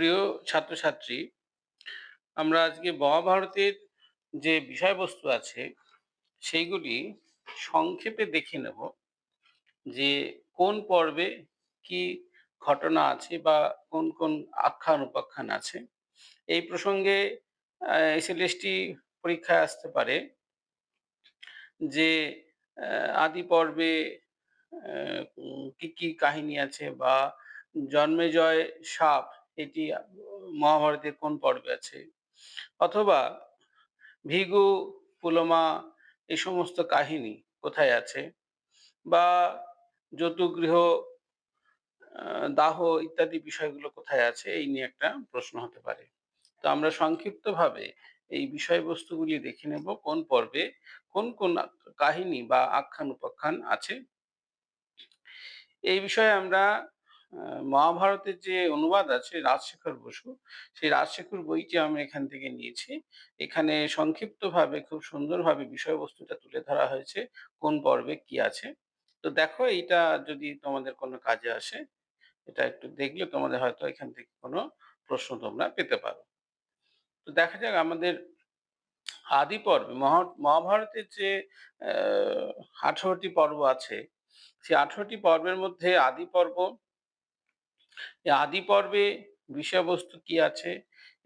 প্রিয় ছাত্রছাত্রী, আমরা আজকে মহাভারতের যে বিষয়বস্তু আছে, সেইগুলি সংক্ষেপে দেখে নেব যে কোন পর্বে কি ঘটনা আছে বা কোন কোন আখ্যান, উপাখ্যান আছে। এই প্রসঙ্গে এসএলএসটি পরীক্ষায় আসতে পারে যে আদি পর্বে কি কি কাহিনী আছে বা জন্মেজয় সাপ এটি মহাভারতের কোন পর্বে আছে? অথবা ভিগু, পুলমা এই সমস্ত কাহিনী কোথায় আছে? বা যতুগৃহ দাহ ইত্যাদি বিষয়গুলো কোথায় আছে? এই নিয়ে একটা প্রশ্ন হতে পারে। তো আমরা সংক্ষিপ্তভাবে এই বিষয়বস্তুগুলি দেখে নেব, কোন পর্বে কোন কোন কাহিনী বা আখ্যান, উপাখ্যান আছে। এই বিষয়ে আমরা মহাভারতের যে অনুবাদ আছে রাজশেখর বসু, সেই রাজশেখর বইটি আমি এখান থেকে নিয়েছি। এখানে সংক্ষিপ্তভাবে খুব সুন্দরভাবে বিষয়বস্তুটা তুলে ধরা হয়েছে, কোন পর্বে কি আছে। তো দেখো, এইটা যদি তোমাদের কোনো কাজে আসে, এটা একটু দেখলে তোমাদের হয়তো এখান থেকে কোনো প্রশ্ন তোমরা পেতে পারো। তো দেখা যাক আমাদের আদি পর্বে মহাভারতের যে, আহ, আঠারোটি পর্ব আছে, সেই আঠারোটি পর্বের মধ্যে আদি পর্ব আদি পর্বে বিষয়বস্তু কি আছে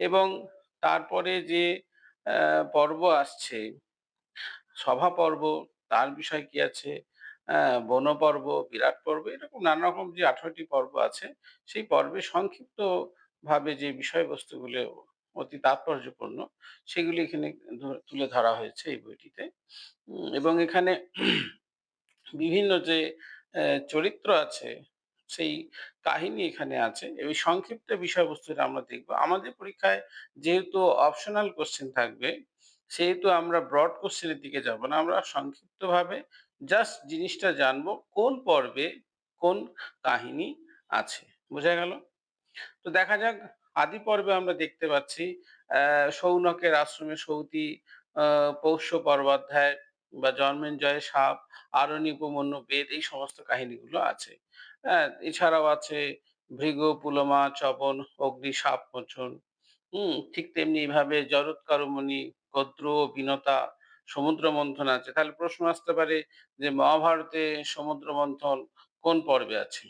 এবং তারপরে যে পর্ব আসছে, সভা পর্ব, তার বিষয় কি আছে বন পর্ব, বিরাট পর্ব, এরকম নানা রকম যে আঠারোটি পর্ব আছে, সেই পর্বে সংক্ষিপ্ত ভাবে যে বিষয়বস্তুগুলো অতি তাৎপর্যপূর্ণ, সেগুলি এখানে তুলে ধরা হয়েছে এই বইটিতে। এবং এখানে বিভিন্ন যে চরিত্র আছে সেই কাহিনী এখানে আছে। এই সংক্ষিপ্ত বিষয়বস্তুটা আমরা দেখব। আমাদের পরীক্ষায় যেহেতু অপশনাল কোশ্চেন থাকবে, সেহেতু আমরা ব্রড কোশ্চেনের দিকে যাব না। আমরা সংক্ষিপ্তভাবে জাস্ট জিনিসটা জানব, কোন পর্বে কোন কাহিনী আছে। বোঝা গেল? তো দেখা যাক, আদি পর্বে আমরা দেখতে পাচ্ছি সৌনকের আশ্রমে সৌতি পৌষ্য পর্বাধ্যায় বা জন্মেঞ্জয় সাপ আরণি উপমন্য বেদ এই সমস্ত কাহিনীগুলো আছে। হ্যাঁ এছাড়াও আছে ভৃগ, পুলমা চবন অগ্নি, সাপ মোচন হম, ঠিক তেমনি এইভাবে জরৎকারমণি গদ্র, বিনতা, সমুদ্র মন্থন আছে। তাহলে প্রশ্ন আসতে পারে যে মহাভারতে সমুদ্র মন্থন কোন পর্বে আছে?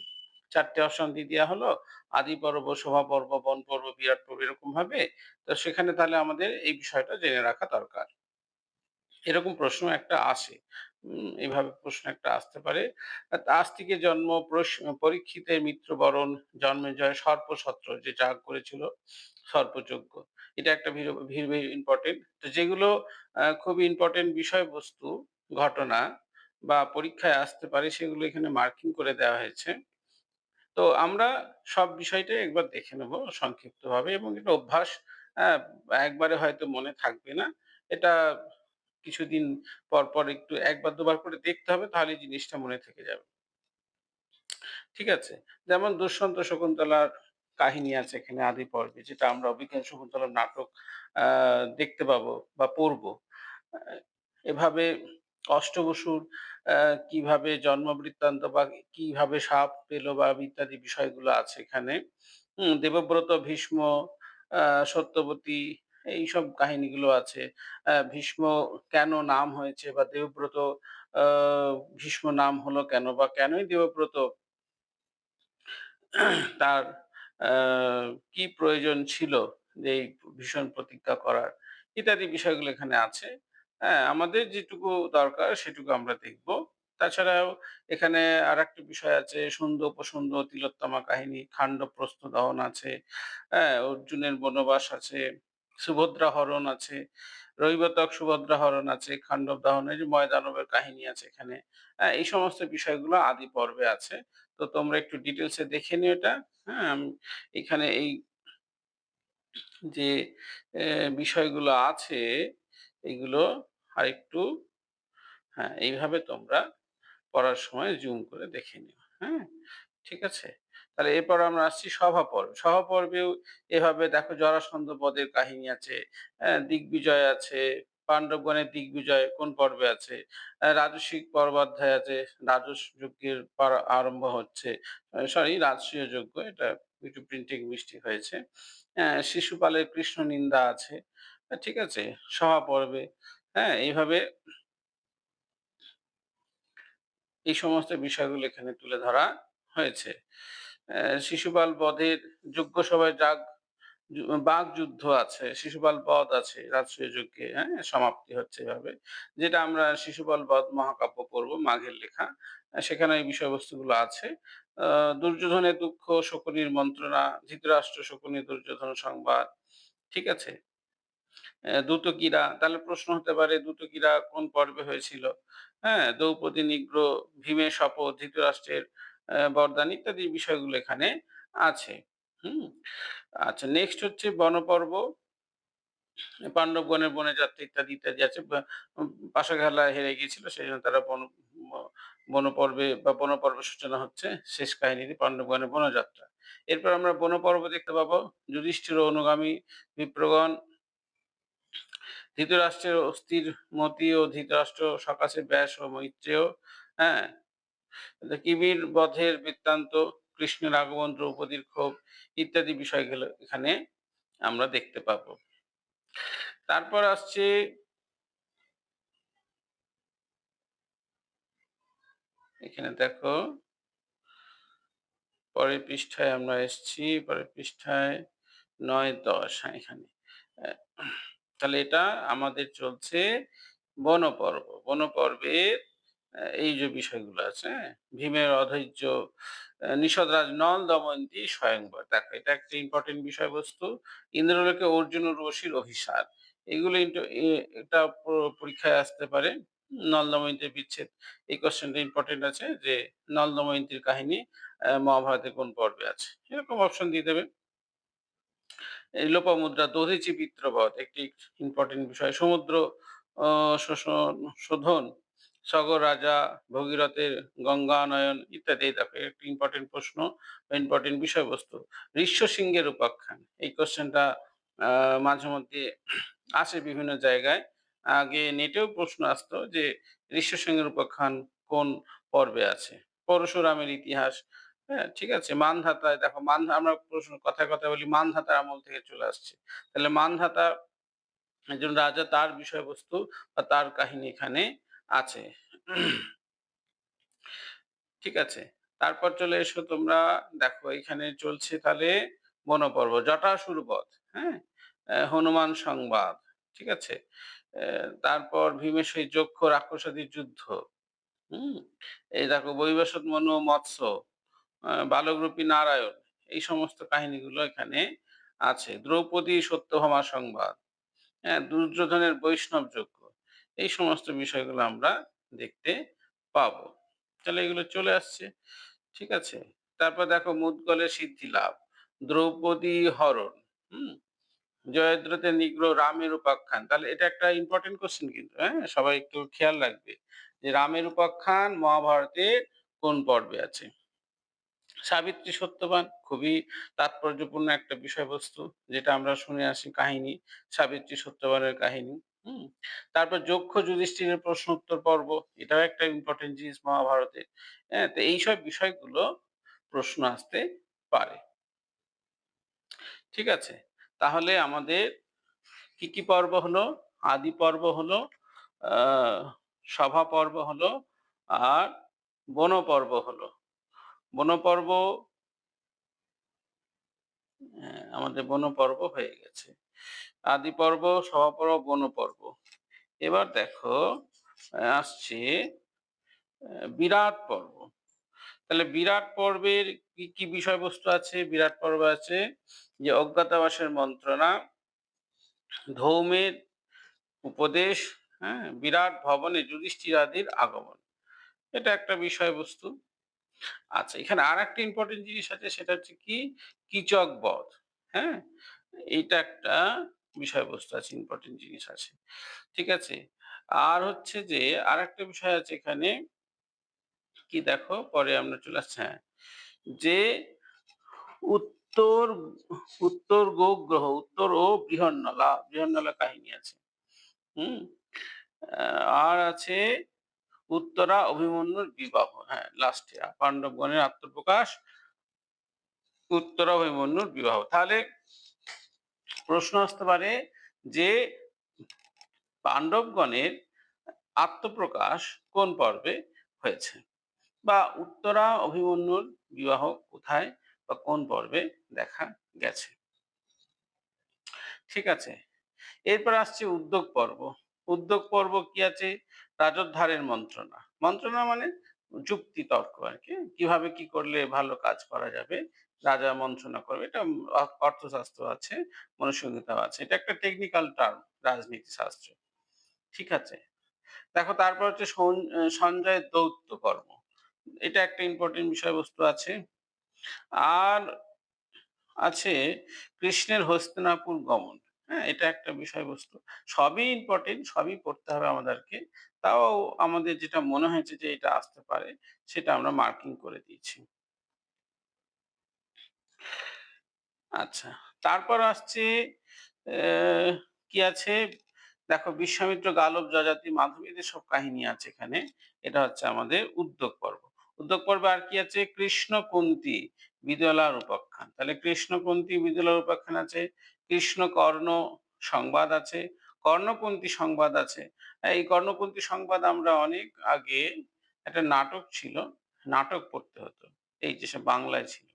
চারটে অশান্তি দেওয়া হলো। আদি পর্ব শোভা পর্ব, বন পর্ব, বিরাট পর্ব এরকম ভাবে। তো সেখানে তাহলে আমাদের এই বিষয়টা জেনে রাখা দরকার। এরকম প্রশ্ন একটা আসে। এভাবে প্রশ্ন একটা আসতে পারে। আজ থেকে জন্ম পরীক্ষিতের মৃত্যুবরণ জন্মেজয় সর্পসত্র যে যাগ করেছিল, সর্পযজ্ঞ। এটা একটা ভেরি ভেরি ইম্পর্টেন্ট তো যেগুলো খুব ইম্পর্টেন্ট বিষয়বস্তু, ঘটনা বা পরীক্ষায় আসতে পারে, সেগুলো এখানে মার্কিং করে দেওয়া হয়েছে। তো আমরা সব বিষয়টাই একবার দেখে নেব সংক্ষিপ্তভাবে এবং এটা অভ্যাস একবারে হয়তো মনে থাকবে না। এটা কিছুদিন পর পর একটু একবার দুবার করে দেখতে হবে তাহলে জিনিসটা মনে থেকে যাবে। ঠিক আছে? যেমন দুষ্যন্ত শকুন্তলার কাহিনী আছে এখানে আদি পর্বে, যেটা আমরা অভিজ্ঞান শকুন্তলার নাটক দেখতে পাবো বা পড়ব। এভাবে অষ্টবসুর কীভাবে জন্ম বৃত্তান্ত বা কীভাবে সাপ পেল বা ইত্যাদি বিষয়গুলো আছে এখানে। দেবব্রত, ভীষ্ম সত্যবতী এইসব কাহিনীগুলো আছে। ভীষ্ম কেন নাম হয়েছে বা দেবব্রত ভীষ্ম নাম হলো কেন বা কেনই দেবব্রত? তার কি প্রয়োজন ছিল যে ভীষণ প্রতিজ্ঞা করার? ইত্যাদি বিষয়গুলো এখানে আছে। হ্যাঁ আমাদের যেটুকু দরকার সেটুকু আমরা দেখব। তাছাড়াও এখানে আর একটা বিষয় আছে সুন্দর উপসুন্দর তিলোত্তমা কাহিনী খান্ড প্রস্ত দহন আছে হ্যাঁ অর্জুনের বনবাস আছে। সুভদ্রা হরণ আছে, রবিবতক সুভদ্রা হরণ আছে খান্ডব দাহনের ময়দানবের কাহিনী আছে এখানে। হ্যাঁ এই সমস্ত বিষয়গুলো আদি পর্বে আছে। তো তোমরা একটু ডিটেলসে দেখে নিও এটা। হ্যাঁ এখানে এই যে বিষয়গুলো আছে, এগুলো আর একটু হ্যাঁ এইভাবে তোমরা পড়ার সময় জুম করে দেখে নিও। হ্যাঁ ঠিক আছে? তাহলে এরপর আমরা আসছি সভা পর্ব সভা পর্বেও এভাবে দেখো জরাসন্ধ পদের কাহিনী আছে হ্যাঁ দিগ্বিজয় আছে পাণ্ডবগণের দিগ্বিজয় কোন পর্বে আছে রাজস্বিক পর্বাধ্যায় আছে রাজস যজ্ঞের আরম্ভ হচ্ছে সরি রাজসূয় যজ্ঞ এটা একটু প্রিন্টিং মিষ্টি হয়েছে আহ, শিশুপালের কৃষ্ণ নিন্দা আছে ঠিক আছে সভা পর্বে হ্যাঁ এইভাবে এই সমস্ত বিষয়গুলো এখানে তুলে ধরা হয়েছে। শিশুপাল বধের যোগ্য সভায় যাগ বাঘ যুদ্ধ আছে শিশুপাল বধ আছে রাজসূয় যজ্ঞে হ্যাঁ সমাপ্তি হচ্ছে এভাবে যেটা আমরা শিশুপাল বধ মহাকাব্য পড়ব মাঘের লেখা। সেখানে এই বিষয়বস্তুগুলো আছে। দুর্যোধনের দুঃখ শকুনির মন্ত্রণা ধৃতরাষ্ট্র শকুনি দুর্যোধন সংবাদ ঠিক আছে? আহ, দুতকীরা তাহলে প্রশ্ন হতে পারে দুতকীরা কোন পর্বে হয়েছিল? হ্যাঁ দ্রৌপদী নিগ্র ভীমের শপথ ধৃতরাষ্ট্রের আহ, বরদান ইত্যাদি বিষয়গুলো এখানে আছে। হুম? আচ্ছা নেক্সট হচ্ছে বনপর্ব। পাণ্ডবগণের বনে যাত্রা ইত্যাদি ইত্যাদি আছে। পাশা খেলা হেরে গিয়েছিল সেই জন্য তারা বন বনপর্বে বা বনপর্ব সূচনা হচ্ছে শেষ কাহিনীতে পাণ্ডবগণের বনযাত্রা। এরপর আমরা বনপর্ব দেখতে পাবো। যুধিষ্ঠির অনুগামী বিপ্রগণ ধৃতরাষ্ট্রের অস্থির মতি ও ধৃতরাষ্ট্র সকাশে ব্যাস ও মৈত্রেয়। হ্যাঁ? কিবির বধের বৃত্তান্ত, কৃষ্ণের আগমন, দ্রৌপদীর ক্ষোভ ইত্যাদি বিষয়গুলো এখানে আমরা দেখতে পাবো। তারপর আসছে এখানে দেখো, পরের পৃষ্ঠায় আমরা এসছি, পরের পৃষ্ঠায় নয়, দশ হ্যাঁ এখানে। তাহলে এটা আমাদের চলছে বনপর্ব। বনপর্বের এই যে বিষয়গুলো আছে হ্যাঁ, ভীমের অধৈর্য নিষদরাজ নল দময়ন্তী স্বয়ংবর। দেখো এটা একটা ইম্পর্টেন্ট বিষয়বস্তু। ইন্দ্রলোকে অর্জুন রশির অভিসার। এগুলো এটা পরীক্ষায় আসতে পারে। নল দময়ন্তীর বিচ্ছেদ। এই কোশ্চেনটা ইম্পর্টেন্ট আছে যে নল দময়ন্তীর কাহিনী মহাভারতের কোন পর্বে আছে? এরকম অপশন দিয়ে দেবে। লোপামুদ্রা দধিচি পিত্রবধ একটি ইম্পর্টেন্ট বিষয়। সমুদ্র শোষণ শোধন সগর, রাজা, ভগীরথের গঙ্গানয়ন ইত্যাদি দেখো, একটি ইম্পর্টেন্ট প্রশ্ন ইম্পর্টেন্ট বিষয়বস্তু। ঋষ্য সিংহের উপাখ্যান, এই কোশ্চেনটা মাঝে মধ্যে আসে বিভিন্ন জায়গায়। আগে নেটেও প্রশ্ন আসতো যে ঋষ্য সিংহের উপাখ্যান কোন পর্বে আছে? পরশুরামের ইতিহাস হ্যাঁ ঠিক আছে? মানধাতায় দেখো মান আমরা প্রশ্ন কথায় কথা বলি মানধাতার আমল থেকে চলে আসছে। তাহলে মানধাতা একজন রাজা, তার বিষয়বস্তু বা তার কাহিনী এখানে আছে। ঠিক আছে। তারপর চলে এসো তোমরা, দেখো এখানে চলছে তাহলে বনপর্ব জটাসুর বধ হ্যাঁ? হনুমান সংবাদ, ঠিক আছে? তারপর ভীমের সেই যক্ষ রাক্ষসাদির যুদ্ধ, হুম? এই দেখো বৈবসত মনু মৎস্য বালকরূপী নারায়ণ, এই সমস্ত কাহিনীগুলো এখানে আছে। দ্রৌপদী সত্যভামা সংবাদ হ্যাঁ? দুর্যোধনের বৈষ্ণব যজ্ঞ এই সমস্ত বিষয়গুলো আমরা দেখতে পাবো। তাহলে এগুলো চলে আসছে। ঠিক আছে? তারপর দেখো মুদগলের সিদ্ধি লাভ। দ্রৌপদী হরণ, হুম? জয়দ্রথে নিগ্রহ রামের উপাখ্যান। তাহলে এটা একটা ইম্পর্টেন্ট কোশ্চেন কিন্তু হ্যাঁ? সবাই একটু খেয়াল রাখবে যে রামের উপাখ্যান মহাভারতের কোন পর্বে আছে? সাবিত্রী সত্যবান, খুবই তাৎপর্যপূর্ণ একটা বিষয়বস্তু, যেটা আমরা শুনে আসি কাহিনী, সাবিত্রী সত্যবানের কাহিনী। হুম, তারপর যক্ষ যুধিষ্ঠিরের প্রশ্ন উত্তর পর্ব, এটাও একটা ইম্পর্টেন্ট জিনিস মহাভারতে। হ্যাঁ তো এইসব বিষয়গুলো প্রশ্ন আসতে পারে। ঠিক আছে, তাহলে আমাদের কি কি পর্ব হলো? আদি পর্ব হলো সভা পর্ব হলো, আর বন পর্ব হলো। বন পর্ব আমাদের বন পর্ব হয়ে গেছে। আদি পর্ব সভা পর্ব বন পর্ব এবার দেখো আসছে বিরাট পর্ব। তাহলে বিরাট পর্বের কি কি বিষয়বস্তু আছে? বিরাট পর্ব আছে যে অজ্ঞাতবাসের মন্ত্রণা, ধৌমের উপদেশ হ্যাঁ বিরাট ভবনে যুধিষ্ঠির আদির আগমন। এটা একটা বিষয়বস্তু। আচ্ছা এখানে আর একটা ইম্পর্টেন্ট জিনিস আছে, সেটা হচ্ছে কি? কিচক বধ হ্যাঁ? এটা একটা বিষয়বস্তু আছে ইম্পর্টেন্ট জিনিস আছে। ঠিক আছে? আর হচ্ছে যে আর একটা বিষয় আছে এখানে কি দেখো? পরে আমরা চলে আসছি হ্যাঁ। যে উত্তর উত্তর গোগ্রহ, উত্তর ও বৃহন্নলা বৃহন্নলা কাহিনী আছে। হুম? আর আছে উত্তরা অভিমন্যুর বিবাহ হ্যাঁ লাস্টে পাণ্ডবগণের আত্মপ্রকাশ, উত্তরা অভিমন্যুর বিবাহ। তাহলে প্রশ্ন আসতে পারে যে পাণ্ডবগণের আত্মপ্রকাশ কোন পর্বে হয়েছে? বা উত্তরা অভিমন্যুর বিবাহ কোথায় বা কোন পর্বে দেখা গেছে? ঠিক আছে। এরপর আসছে উদ্যোগ পর্ব। উদ্যোগ পর্ব কি আছে? রাজোদ্ধারের মন্ত্রণা। মন্ত্রণা মানে যুক্তি তর্ক আর কি। কীভাবে কি করলে ভালো কাজ করা যাবে? রাজা মন্ত্রণা করবে। এটা অর্থশাস্ত্র আছে মনুসংহিতাও আছে। এটা একটা টেকনিক্যাল টার্ম রাজনীতি শাস্ত্র। ঠিক আছে? দেখো, তারপর হচ্ছে সঞ্জয়ের দৌত্য কর্ম। এটা একটা ইম্পর্টেন্ট বিষয়বস্তু আছে। আর আছে কৃষ্ণের হস্তিনাপুর গমন। হ্যাঁ এটা একটা বিষয়বস্তু। সবই ইম্পর্টেন্ট সবই পড়তে হবে আমাদেরকে। তাও আমাদের যেটা মনে হয়েছে যে এটা আসতে পারে, সেটা আমরা মার্কিং করে দিয়েছি। আচ্ছা তারপর আসছে কি আছে? দেখো, বিশ্বামিত্র গালব, যজাতি, মাধবী, এদের সব কাহিনী আছে এখানে। এটা হচ্ছে আমাদের উদ্যোগ পর্ব। উদ্যোগ পর্বে আর কি আছে? কৃষ্ণ কুন্তি বিদলার উপাখ্যান তাহলে কৃষ্ণ কুন্তি বিদলার উপাখ্যান আছে কৃষ্ণ কর্ণ সংবাদ আছে, কর্ণপন্থী সংবাদ আছে। এই কর্ণপন্থী সংবাদ আমরা অনেক আগে একটা নাটক ছিল, নাটক পড়তে হতো। এই যে সে বাংলায় ছিল।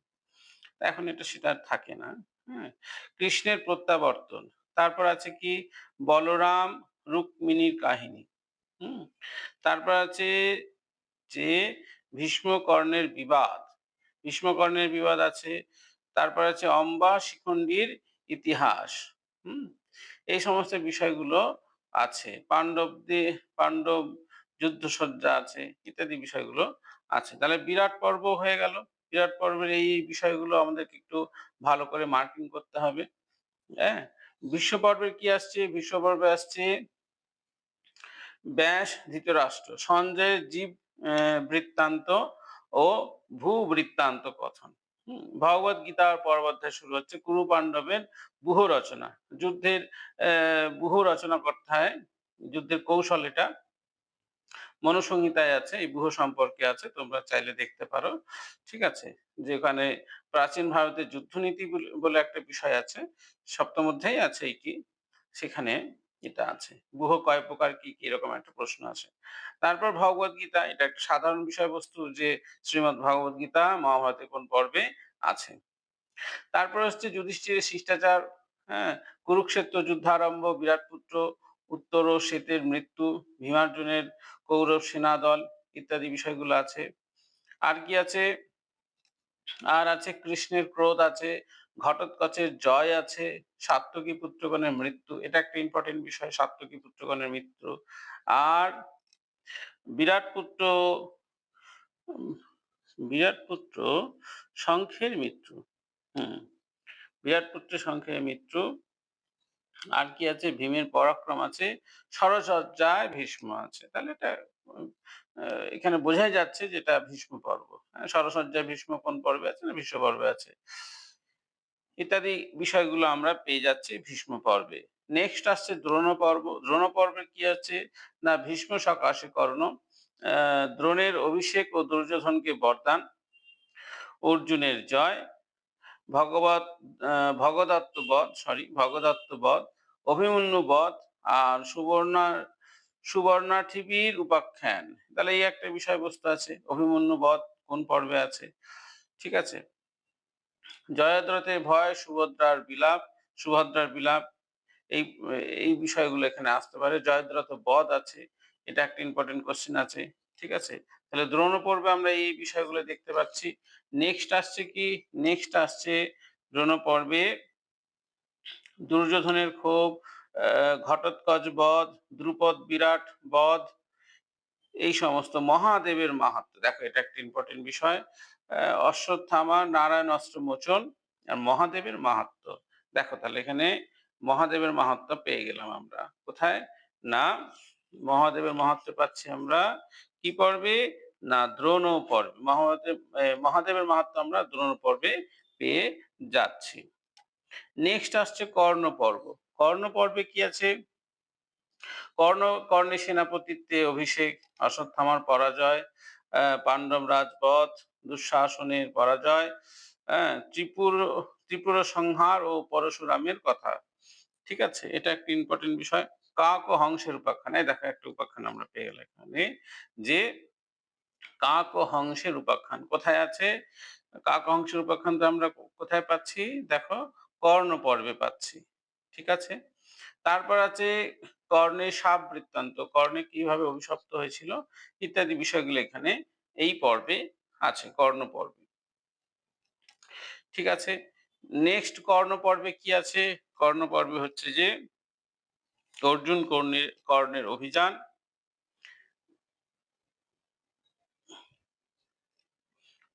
এখন এটা সেটা থাকে না হ্যাঁ? কৃষ্ণের প্রত্যাবর্তন। তারপর আছে কি? বলরাম রুক্মিণীর কাহিনী, হুম? তারপর আছে যে ভীষ্মকর্ণের বিবাদ। ভীষ্মকর্ণের বিবাদ আছে, তারপর আছে অম্বা শিখণ্ডীর ইতিহাস, হুম? এই সমস্ত বিষয়গুলো আছে। পাণ্ডবদের, পাণ্ডব যুদ্ধসজ্জা আছে, ইত্যাদি বিষয়গুলো আছে। তাহলে বিরাট পর্ব হয়ে গেল। বিরাট পর্বের এই বিষয়গুলো আমাদেরকে একটু ভালো করে মার্কিং করতে হবে। হ্যাঁ? বিশ্ব পর্বের কি আসছে? বিশ্ব পর্বে আসছে ব্যাস ধৃতরাষ্ট্র। সঞ্জয়ের জীব বৃত্তান্ত ও ভূ বৃত্তান্ত কথন ভগবত গীতার পর্বাধ্যায় শুরু হচ্ছে কুরু পাণ্ডবের বুহ রচনা। যুদ্ধের বুহ রচনা করতে যুদ্ধের কৌশল এটা। মনুসংহিতায় আছে, এই বুহ সম্পর্কে আছে, তোমরা চাইলে দেখতে পারো। ঠিক আছে? যেখানে প্রাচীন ভারতের যুদ্ধনীতি বলে একটা বিষয় আছে, সপ্তম অধ্যায় আছে কি? সেখানে এটা আছে। বুহ কয় প্রকার, কি কি এরকম একটা প্রশ্ন আছে। তারপর ভগবত গীতা, এটা একটা সাধারণ বিষয়বস্তু যে শ্রীমৎ ভগবত গীতা, মহাভারতের কোন পর্বে আছে। তারপর হচ্ছে যুধিষ্ঠিরের শিষ্টাচার হ্যাঁ? কুরুক্ষেত্র যুদ্ধারম্ভ, বিরাট পুত্র, উত্তর ও শ্বেতের মৃত্যু, ভীমার্জুনের কৌরব সেনাদল ইত্যাদি বিষয়গুলো আছে। আর কি আছে? আর আছে কৃষ্ণের ক্রোধ আছে, ঘটোৎকচের জয় আছে সাত্তকী পুত্রগণের মৃত্যু, এটা একটা ইম্পর্টেন্ট বিষয় সাত্তকী পুত্রগণের মৃত্যু। আর বিরাট পুত্র বিরাট পুত্র শঙ্খের মৃত্যু। হম, বিরাট পুত্র শঙ্খের মৃত্যু। আর কি আছে? ভীমের পরাক্রম আছে সরসজ্জায় ভীষ্ম আছে। তাহলে এটা এখানে বোঝাই যাচ্ছে যেটা ভীষ্ম পর্ব। হ্যাঁ, সরসজ্জায় ভীষ্ম কোন পর্বে আছে না ভীষ্ম পর্বে আছে? ইত্যাদি বিষয়গুলো আমরা পেয়ে যাচ্ছি ভীষ্ম পর্বে। নেক্সট আসছে দ্রোণ পর্ব। দ্রোণ পর্বে কি আছে? না ভীষ্ম সকাশে কর্ণ। দ্রোণের অভিষেক ও দুর্যোধনকে বরদান। অর্জুনের জয়। ভগবত ভগদত্ত বধ সরি ভগদত্ত বধ অভিমন্যু বধ আর সুবর্ণা সুবর্ণাঠিবীর উপাখ্যান। তাহলে এই একটা বিষয়বস্তু আছে অভিমন্যু বধ কোন পর্বে আছে? ঠিক আছে? জয়দ্রথে ভয়, সুভদ্রার বিলাপ সুভদ্রার বিলাপ, এই এই বিষয়গুলো এখানে আসতে পারে। জয়দ্রথ বধ আছে, এটা একটা ইম্পর্টেন্ট কোশ্চেন আছে। ঠিক আছে? তাহলে দ্রোণ পর্বে আমরা এই বিষয়গুলো দেখতে পাচ্ছি। নেক্সট আসছে কি? নেক্সট আসছে দ্রোণ পর্বে দুর্যোধনের ক্ষোভ ঘটোৎকচ বধ, দ্রুপদ বিরাট বধ, এই সমস্ত মহাদেবের মাহাত্ম। দেখো, এটা একটা ইম্পর্টেন্ট বিষয়। অশ্বত্থামা, নারায়ণ অস্ত্র মোচন আর মহাদেবের মাহাত্ম। দেখো, তাহলে এখানে মহাদেবের মাহাত্ম পেয়ে গেলাম আমরা। কোথায়? না, মহাদেবের মাহাত্ম পাচ্ছি আমরা কি পর্বে? না, দ্রোণ পর্বে, মহাদেব মহাদেবের মাহাত্ম আমরা দ্রোণ পর্বে পেয়ে যাচ্ছি। নেক্সট আসছে কর্ণ পর্ব। কর্ণ পর্বে কি আছে? কর্ণ কর্ণের সেনাপতিত্বে অভিষেক, অশ্বত্থামার পরাজয় পাণ্ডব রাজপথ, দুঃশাসনের পরাজয় ত্রিপুর ত্রিপুর সংহার ও পরশুরামের কথা। ঠিক আছে? এটা একটা ইম্পর্টেন্ট বিষয়। কাক ও হংসের উপাখ্যান। দেখো একটা উপাখ্যান আমরা পেয়ে গেলাম এখানে যে কাক ও হংসের উপাখ্যান। কোথায় আছে? কাক হংসের উপাখ্যান তো আমরা কোথায় পাচ্ছি? দেখো, কর্ণ পর্বে পাচ্ছি। ঠিক আছে? তারপর আছে কর্ণের সাপ বৃত্তান্ত। কর্ণে কীভাবে অভিশপ্ত হয়েছিল? ইত্যাদি বিষয়গুলো এখানে এই পর্বে আছে, কর্ণ পর্বে। ঠিক আছে? নেক্সট কর্ণ পর্বে কি আছে? কর্ণ পর্বে হচ্ছে যে অর্জুন কর্ণের কর্ণের অভিযান।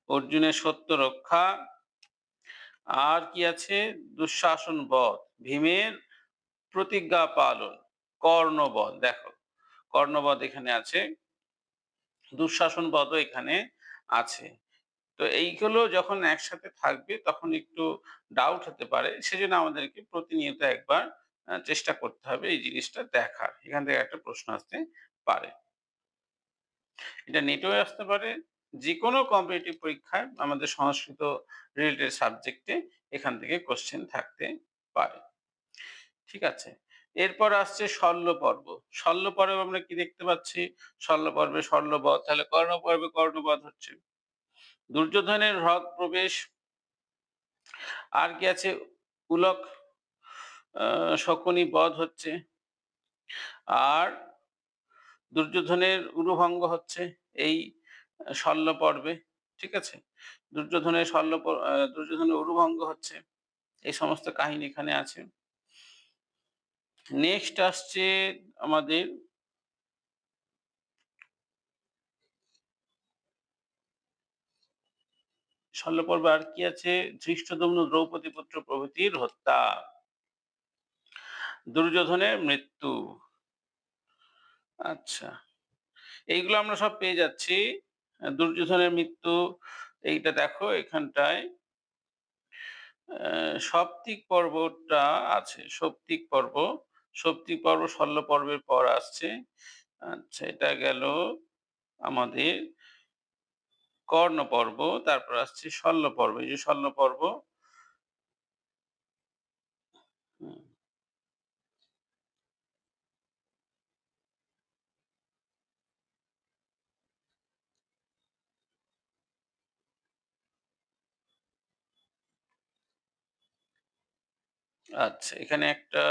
অর্জুনের সত্য রক্ষা। আর কি আছে? দুঃশাসন বধ, ভীমের প্রতিজ্ঞা পালন, কর্ণবধ। দেখো, কর্ণবধ এখানে আছে, দুঃশাসন বধও এখানে আছে। তো এইগুলো যখন একসাথে থাকবে, তখন একটু ডাউট হতে পারে। সেজন্য আমাদেরকে প্রতিনিয়ত একবার চেষ্টা করতে হবে এই জিনিসটা দেখার। এখান থেকে একটা প্রশ্ন আসতে পারে। এটা নেটেও আসতে পারে যে কোনো কম্পিটিটিভ পরীক্ষায় আমাদের সংস্কৃত রিলেটেড সাবজেক্টে এখান থেকে কোশ্চেন থাকতে পারে। ঠিক আছে? এরপর আসছে শল্য পর্ব। শল্য পর্বে আমরা কি দেখতে পাচ্ছি? শল্য পর্বে শল্যবধ তাহলে কর্ণ পর্বে কর্ণবধ হচ্ছে। দুর্যোধনের হ্রদ প্রবেশ। আর কি আছে? উলক শকুনি বধ হচ্ছে। আর দুর্যোধনের উরুভঙ্গ হচ্ছে। এই শল্য পর্বে, ঠিক আছে? দুর্যোধনের শল্য দুর্যোধনের উরুভঙ্গ হচ্ছে, এই সমস্ত কাহিনী এখানে আছে। নেক্সট আসছে আমাদের শল্য পর্বে আর কি আছে? ধৃষ্টদম্ন দ্রৌপদী পুত্র প্রভৃতির হত্যা। দুর্যোধনের মৃত্যু। আচ্ছা এইগুলো আমরা সব পেয়ে যাচ্ছি। দুর্যোধনের মৃত্যু, এইটা দেখো এখানটায়। সপ্তিক পর্বটা আছে, সপ্তিক পর্ব। সপ্তিক পর্ব শল্য পর্বের পর আসছে। আচ্ছা এটা গেল আমাদের কর্ণ পর্ব, তারপর আসছে শল্য পর্ব। এই যে শল্য পর্ব আচ্ছা এখানে একটা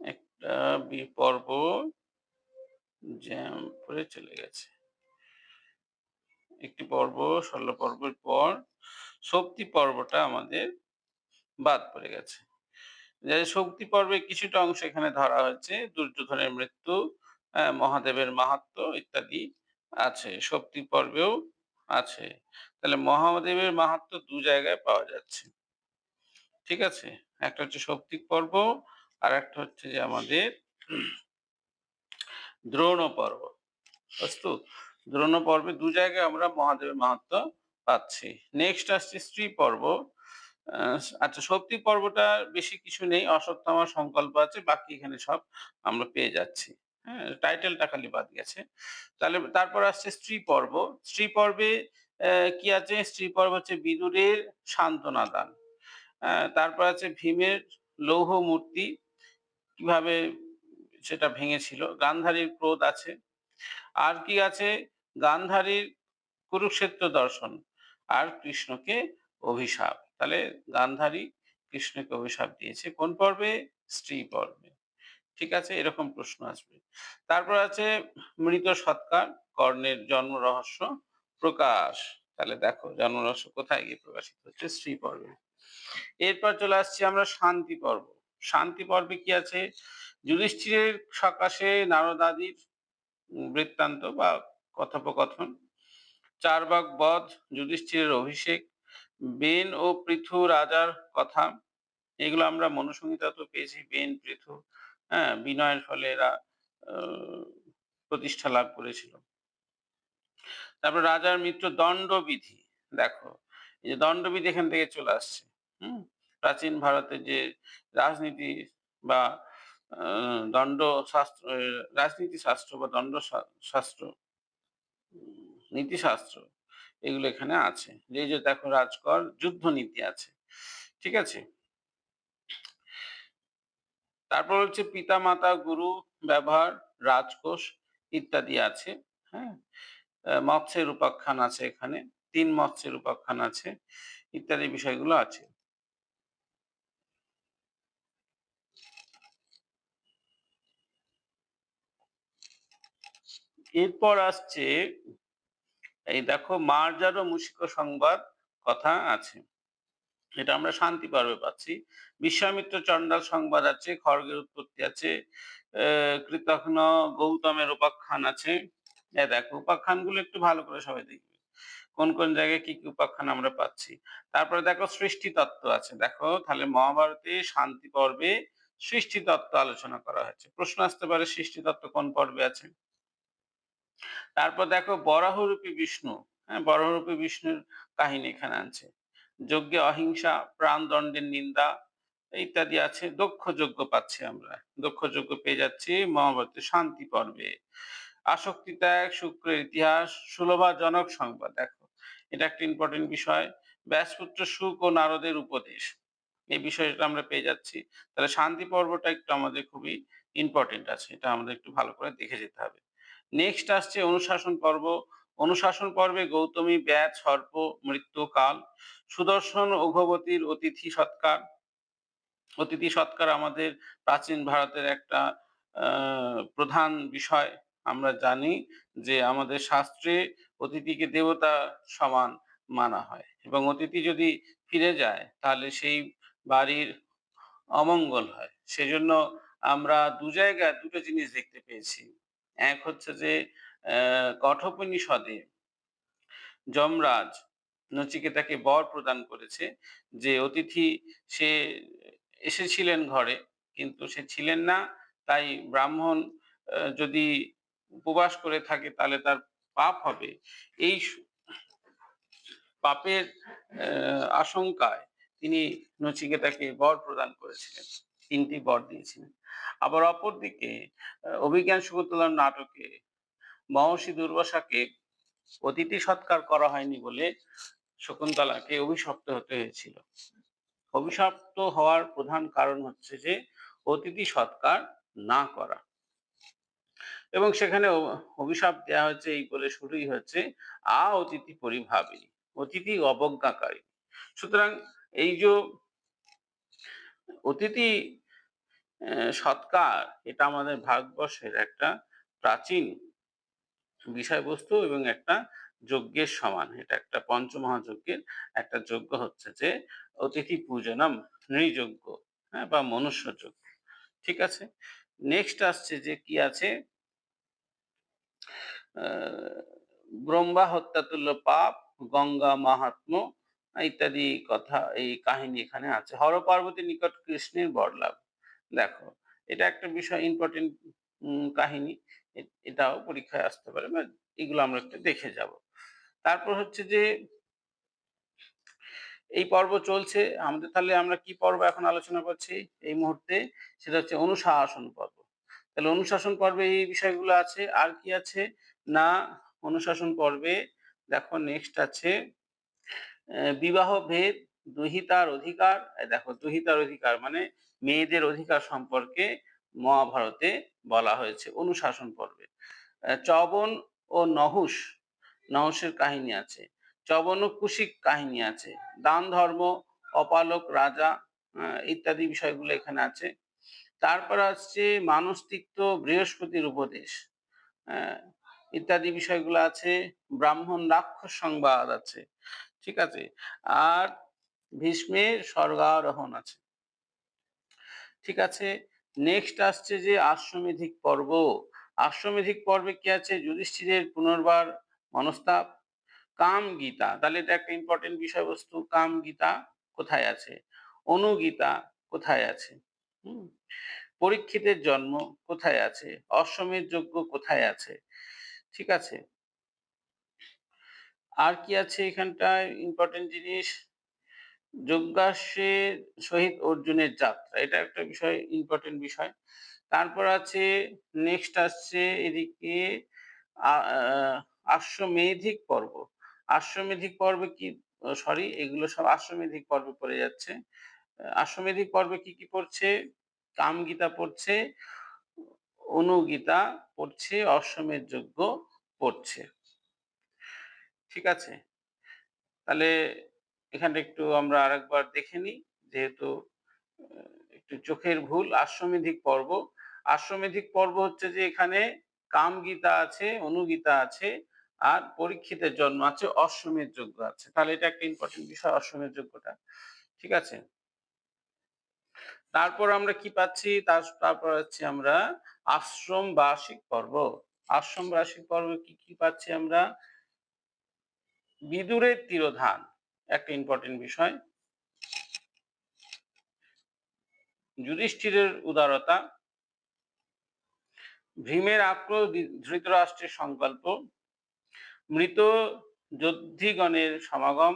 একটা বি পর্ব জ্যাম করে চলে গেছে। একটি পর্ব, ষোলো পর্বের পর শক্তি পর্বটা আমাদের বাদ পড়ে গেছে। যে শক্তি পর্বে কিছুটা অংশ এখানে ধরা হয়েছে, দুর্যোধনের মৃত্যু মহাদেবের মাহাত্ম ইত্যাদি। আছে, শক্তি পর্বেও আছে। তাহলে মহাদেবের মাহাত্ম দু জায়গায় পাওয়া যাচ্ছে। ঠিক আছে? একটা হচ্ছে শক্তি পর্ব আর একটা হচ্ছে যে আমাদের দ্রোণ পর্ব। অস্তু দ্রোণ পর্বে দু জায়গায় আমরা মহাদেবের মাহাত্ম পাচ্ছি। নেক্সট আসছে স্ত্রী পর্ব। আচ্ছা শক্তি পর্বটা বেশি কিছু নেই অসত্য আমার সংকল্প আছে, বাকি এখানে সব আমরা পেয়ে যাচ্ছি। হ্যাঁ টাইটেলটা খালি বাদ গেছে। তাহলে তারপর আসছে স্ত্রী পর্ব। স্ত্রী পর্বে কি আছে? স্ত্রী পর্ব হচ্ছে বিদুরের সান্ত্বনা দান। হ্যাঁ তারপর আছে ভীমের লৌহ মূর্তি। কীভাবে সেটা ভেঙেছিল? গান্ধারীর ক্রোধ আছে। আর কি আছে? গান্ধারীর কুরুক্ষেত্র দর্শন। আর কৃষ্ণকে অভিশাপ। তাহলে গান্ধারী কৃষ্ণকে অভিশাপ দিয়েছে। কোন পর্বে? স্ত্রী পর্বে। ঠিক আছে? এরকম প্রশ্ন আসবে। তারপর আছে মৃত সৎকার, কর্ণের জন্ম রহস্য, প্রকাশ। তাহলে দেখো, জন্ম রহস্য কোথায় গিয়ে প্রকাশিত হচ্ছে? স্ত্রী পর্বে এরপর চলে আসছি আমরা শান্তি পর্ব। শান্তি পর্বে কি আছে? যুধিষ্ঠিরের সকাশে নারদাদির বৃত্তান্ত বা কথোপকথন, চারবাক বধ, যুধিষ্ঠিরের অভিষেক, বেন ও পৃথু রাজার কথা। এগুলো আমরা মনুসংহিতা তো পেয়েছি, বেন, পৃথু। হ্যাঁ বিনয়ের ফলে এরা প্রতিষ্ঠা লাভ করেছিল। তারপর রাজার মিত্র দণ্ডবিধি, দেখো, এই যে দণ্ডবিধি এখান থেকে চলে আসছে, হুম? প্রাচীন ভারতের যে রাজনীতি বা দণ্ড শাস্ত্র রাজনীতি শাস্ত্র বা দণ্ড শাস্ত্র, নীতিশাস্ত্র, এগুলো এখানে আছে। যে যে দেখো রাজকর যুদ্ধ নীতি আছে, ঠিক আছে? তারপর হচ্ছে পিতা মাতা গুরু, ব্যবহার, রাজকোষ ইত্যাদি আছে হ্যাঁ? মৎস্যের উপাখ্যান আছে এখানে, তিন মৎস্যের উপাখ্যান আছে, ইত্যাদি বিষয়গুলো আছে। এরপর আসছে, এই দেখো মার্জার ও মুশিক সংবাদ কথা আছে। এটা আমরা শান্তি পর্বে পাচ্ছি। বিশ্বামিত্র চণ্ডাল সংবাদ আছে, খড়গের উৎপত্তি আছে কৃতঘ্ন গৌতমের উপাখ্যান আছে। দেখো, উপাখ্যানগুলো একটু ভালো করে সবাই দেখবে। কোন কোন জায়গায় কি কি উপাখ্যান আমরা পাচ্ছি। তারপরে দেখো সৃষ্টি তত্ত্ব আছে। দেখো, তাহলে মহাভারতে শান্তি পর্বে সৃষ্টি তত্ত্ব আলোচনা করা হয়েছে। প্রশ্ন আসতে পারে, সৃষ্টি তত্ত্ব কোন পর্বে আছে? তারপর দেখো, বরাহরূপী বিষ্ণু। হ্যাঁ বরাহরূপী বিষ্ণুর কাহিনী এখানে আছে যজ্ঞে অহিংসা, প্রাণদণ্ডের নিন্দা ইত্যাদি আছে দক্ষ যজ্ঞ পাচ্ছি আমরা। দক্ষ যজ্ঞ পেয়ে যাচ্ছি, মহাভারতে শান্তি পর্বে। আসক্তি ত্যাগ, শুক্রের ইতিহাস, সুলভাজনক সংবাদ। দেখো, এটা একটা ইম্পর্টেন্ট বিষয়। ব্যাসপুত্র সুখ ও নারদের উপদেশ। এই বিষয়টা আমরা পেয়ে যাচ্ছি। তাহলে শান্তি পর্বটা একটু আমাদের খুবই ইম্পর্টেন্ট আছে। এটা আমাদের একটু ভালো করে দেখে যেতে হবে। নেক্সট আসছে অনুশাসন পর্ব। অনুশাসন পর্বে গৌতমী ব্যাচ সর্প, মৃত্যু, কাল, সুদর্শন, অঘবতীর অতিথি সৎকার। অতিথি সৎকার আমাদের প্রাচীন ভারতের একটা প্রধান বিষয়। আমরা জানি যে আমাদের শাস্ত্রে অতিথিকে দেবতা সমান মানা হয় এবং অতিথি যদি ফিরে যায়, তাহলে সেই বাড়ির অমঙ্গল হয়। সেজন্য আমরা দু জায়গায় দুটো জিনিস দেখতে পেয়েছি। এক হচ্ছে যে কঠোপনিষদে যমরাজ নচিকেতাকে বর প্রদান করেছে যে অতিথি সে এসেছিলেন ঘরে, কিন্তু সে ছিলেন না। তাই ব্রাহ্মণ যদি উপবাস করে থাকে তাহলে তার পাপ হবে। এই পাপের আশঙ্কায় তিনি নচিকেতাকে বর প্রদান করেছিলেন, তিনটি বর দিয়েছিলেন। আবার অপরদিকে অভিজ্ঞান শকুন্তলার নাটকে মহর্ষি দুর্বাসাকে অতিথি সৎকার করা হয়নি বলে শকুন্তলাকে অভিশপ্ত হতে হয়েছিল। অভিশপ্ত হওয়ার প্রধান কারণ হচ্ছে যে, অতিথি সৎকার না করা। এবং সেখানে অভিশাপ দেওয়া হয়েছে এই বলে শুরুই হচ্ছে আ অতিথি পরিভাবী, অতিথি অবজ্ঞাকারী। সুতরাং এই যে অতিথি সৎকার, এটা আমাদের ভারতবর্ষের একটা প্রাচীন বিষয়বস্তু এবং একটা যজ্ঞের সমান। এটা একটা পঞ্চমহাযজ্ঞের একটা যজ্ঞ হচ্ছে যে অতিথি পূজনম নৃযজ্ঞ হ্যাঁ বা মনুষ্য যজ্ঞ ঠিক আছে? নেক্সট আসছে যে কি আছে? ব্রহ্মা হত্যাতুল্য পাপ, গঙ্গা মাহাত্ম ইত্যাদি কথা এই কাহিনী এখানে আছে। হর পার্বতীর নিকট কৃষ্ণের বরলাভ। দেখো, এটা একটা বিষয় ইম্পর্টেন্ট কাহিনী। এটাও পরীক্ষায় আসতে পারে বা এগুলো আমরা একটু দেখে যাব। তারপর হচ্ছে যে, এই পর্ব চলছে। আমাদের তাহলে আমরা কি পর্ব এখন আলোচনা করছি এই মুহূর্তে? সেটা হচ্ছে অনুশাসন পর্ব। তাহলে অনুশাসন পর্বে এই বিষয়গুলো আছে। আর কি আছে? না, অনুশাসন পর্বে দেখো নেক্সট আছে বিবাহ ভেদ, দুহিতার অধিকার। দেখো দুহিতার অধিকার মানে মেয়েদের অধিকার সম্পর্কে মহাভারতে বলা হয়েছে অনুশাসন পর্বে। চবন ও নহুষ নহুষের কাহিনী আছে। চবন ও কুশিক কাহিনী আছে। দান ধর্ম, অপালক, রাজা ইত্যাদি বিষয়গুলো এখানে আছে। তারপর আসছে মানস্তিত্ব বৃহস্পতির উপদেশ। ইত্যাদি বিষয়গুলো আছে। ব্রাহ্মণ রাক্ষস সংবাদ আছে। ঠিক আছে? আর ভীষ্মের স্বর্গারোহণ আছে। ঠিক আছে? নেক্সট আসছে যে আশ্রমেধিক পর্ব। আশ্রমেধিক পর্বে কি আছে? যুধিষ্ঠিরের পুনর্বার মনস্তাপ। কাম গীতা। তাহলে এটা একটা ইম্পর্টেন্ট বিষয়বস্তু। কাম গীতা কোথায় আছে? অনুগীতা কোথায় আছে? পরীক্ষিতের জন্ম কোথায় আছে? অশ্বমেধ যজ্ঞ কোথায় আছে? ঠিক আছে? আর কি আছে এখানটায়? ইম্পর্টেন্ট জিনিস। যজ্ঞাশ্বের সহিত অর্জুনের যাত্রা। এটা একটা বিষয় ইম্পর্টেন্ট বিষয়। তারপর আছে নেক্সট আসছে এদিকে আশ্বমেধিক পর্ব। আশ্বমেধিক পর্বে কি সরি এগুলো সব আশ্বমেধিক পর্বে পড়ে যাচ্ছে। আশ্বমেধিক পর্বে কি কি পড়ছে? কামগীতা পড়ছে, অনুগীতা পড়ছে, অশ্বমেধ যজ্ঞ পড়ছে। ঠিক আছে? তাহলে এখানটা একটু আমরা আরেকবার দেখে নিই, যেহেতু একটু চোখের ভুল আশ্বমেধিক পর্ব। আশ্বমেধিক পর্ব হচ্ছে যে এখানে কামগীতা আছে, অনুগীতা আছে, আর পরীক্ষিতের জন্ম আছে অশ্বমের যোগ্য আছে। তাহলে এটা একটা ইম্পর্টেন্ট বিষয় অশ্বমেধ যোগ্যটা ঠিক আছে? তারপর আমরা কি পাচ্ছি? তারপর হচ্ছে আমরা আশ্রম বার্ষিক পর্ব। আশ্রম বার্ষিক পর্ব কি কি পাচ্ছি আমরা? বিদুরের তিরোধান। একটা ইম্পর্টেন্ট বিষয়। যুধিষ্ঠিরের উদারতা, ভীমের আক্রোশ, ধৃতরাষ্ট্রের সংকল্প, মৃত যোদ্ধিগণের সমাগম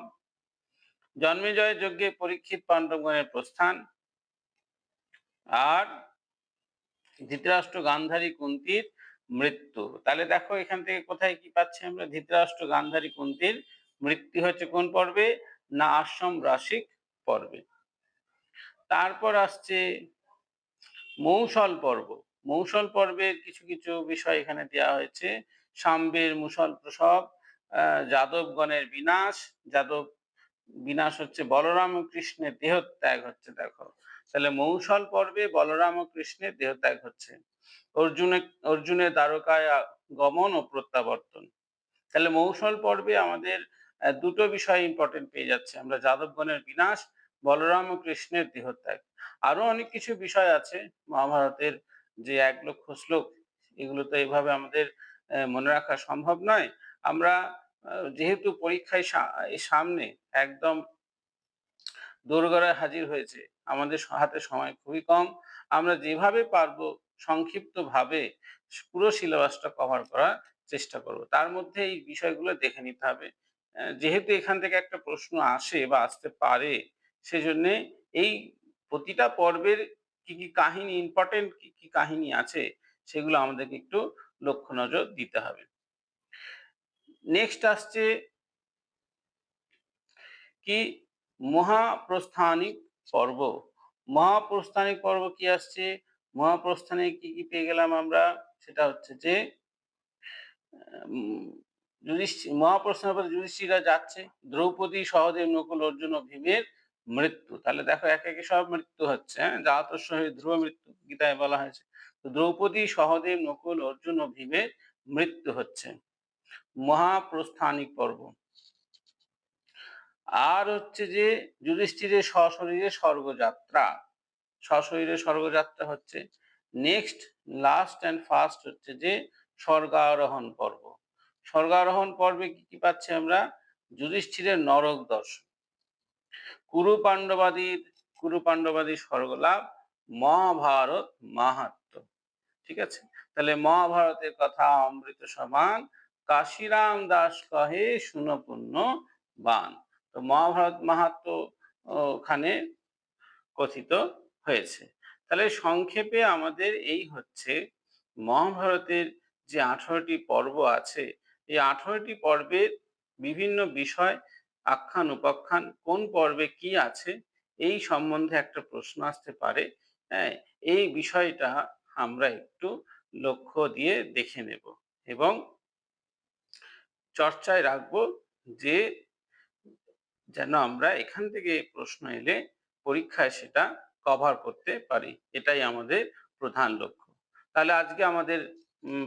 জন্মেজয় যজ্ঞে পরীক্ষিত পাণ্ডবগণের প্রস্থান, আর ধৃতরাষ্ট্র গান্ধারী কুন্তির মৃত্যু। তাহলে দেখো এখান থেকে কোথায় কি পাচ্ছি আমরা? ধৃতরাষ্ট্র গান্ধারী কুন্তির মৃত্যু হচ্ছে কোন পর্বে? না আশ্রম রাসিক পর্বে। তারপর আসছে মৌসল পর্ব। মৌসল পর্বের কিছু কিছু বিষয় এখানে দেওয়া হয়েছে। সাম্বের মুসল প্রসব যাদবগণের বিনাশ, যাদব বিনাশ হচ্ছে বলরাম ও কৃষ্ণের দেহত্যাগ হচ্ছে, দেখো। তাহলে মৌসল পর্বে বলরাম ও কৃষ্ণের দেহত্যাগ হচ্ছে। অর্জুনের অর্জুনের দ্বারকায় গমন ও প্রত্যাবর্তন। তাহলে মৌসল পর্বে আমাদের দুটো বিষয় ইম্পর্টেন্ট পেয়ে যাচ্ছে। আমরা যাদবগণের বিনাশ, বলরাম ও কৃষ্ণের দেহত্যাগ। আরও অনেক কিছু বিষয় আছে মহাভারতের যে এক লক্ষ শ্লোক, এগুলো তো এভাবে আমাদের মনে রাখা সম্ভব নয়। আমরা যেহেতু পরীক্ষায় সামনে একদম দোরগড়ায় হাজির হয়েছে, আমাদের হাতে সময় খুবই কম, আমরা যেভাবে পারব সংক্ষিপ্ত ভাবে পুরো সিলেবাসটা কভার করার চেষ্টা করব। তার মধ্যে এই বিষয়গুলো দেখে নিতে হবে। যেহেতু এখান থেকে একটা প্রশ্ন আসে বা আসতে পারে, সেজন্যে এই প্রতিটা পর্বের কি কি কাহিনী ইম্পর্টেন্ট কি কি কাহিনী আছে, সেগুলো আমাদেরকে একটু লক্ষ্য নজর দিতে হবে। নেক্সট আসছে কি মহাপ্রস্থানিক পর্ব। মহাপ্রস্থানিক পর্ব কি আসছে? মহাপ্রস্থানে কি কি পেয়ে গেলাম আমরা? সেটা হচ্ছে যে যুধিষ্ঠির মহাপ্রস্থানের পরে যুধিষ্ঠিরা যাচ্ছে। দ্রৌপদী সহদেব নকুল, অর্জুন ও ভীমের মৃত্যু। তাহলে দেখো এক একে সব মৃত্যু হচ্ছে হ্যাঁ? জাত সহিত ধ্রুব মৃত্যু গীতায় বলা হয়েছে। তো দ্রৌপদী, সহদেব, নকুল, অর্জুন ও ভীমের মৃত্যু হচ্ছে। মহাপ্রস্থানিক পর্ব। আর হচ্ছে যে যুধিষ্ঠিরের সশরীরে স্বর্গযাত্রা। সশরীরে স্বর্গযাত্রা হচ্ছে। নেক্সট লাস্ট অ্যান্ড ফার্স্ট হচ্ছে যে স্বর্গারোহণ পর্ব। স্বর্গারোহণ পর্বে কি কি পাচ্ছি আমরা? যুধিষ্ঠিরের নরক দর্শন। কুরু পাণ্ডবাদীর কুরু পাণ্ডবাদীর স্বর্গলাভ, মহাভারত মাহাত্ম। ঠিক আছে? তাহলে মহাভারতের কথা অমৃত সমান, কাশিরাম দাস কহে সুনপূর্ণ বান তো মহাভারত মাহাত্ম ওখানে কথিত হয়েছে। তাহলে সংক্ষেপে আমাদের এই হচ্ছে, মহাভারতের যে আঠারোটি পর্ব আছে এই আঠারোটি পর্বের বিভিন্ন বিষয়, আখ্যান, উপাখ্যান, কোন পর্বে কি আছে, এই সম্বন্ধে একটা প্রশ্ন আসতে পারে। হ্যাঁ এই বিষয়টা আমরা একটু লক্ষ্য দিয়ে দেখে নেব এবং চর্চায় রাখব যে যেন আমরা এখান থেকে প্রশ্ন এলে পরীক্ষায় সেটা কভার করতে পারি। এটাই আমাদের প্রধান লক্ষ্য। তাহলে আজকে আমাদের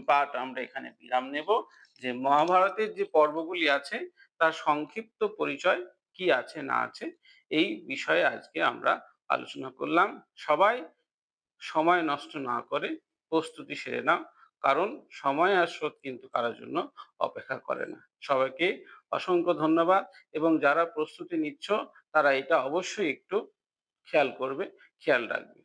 পাঠ আমরা এখানে বিরাম নেব। যে মহাভারতের যে পর্বগুলি আছে, তার সংক্ষিপ্ত পরিচয় কি আছে, না আছে, এই বিষয়ে আজকে আমরা আলোচনা করলাম। সবাই সময় নষ্ট না করে প্রস্তুতি সেরে নাও, কারণ সময় আর স্রোত কিন্তু কারোর জন্য অপেক্ষা করে না। সবাইকে অসংখ্য ধন্যবাদ এবং যারা প্রস্তুতি নিচ্ছ, তারা এটা অবশ্যই একটু খেয়াল করবে, খেয়াল রাখবে।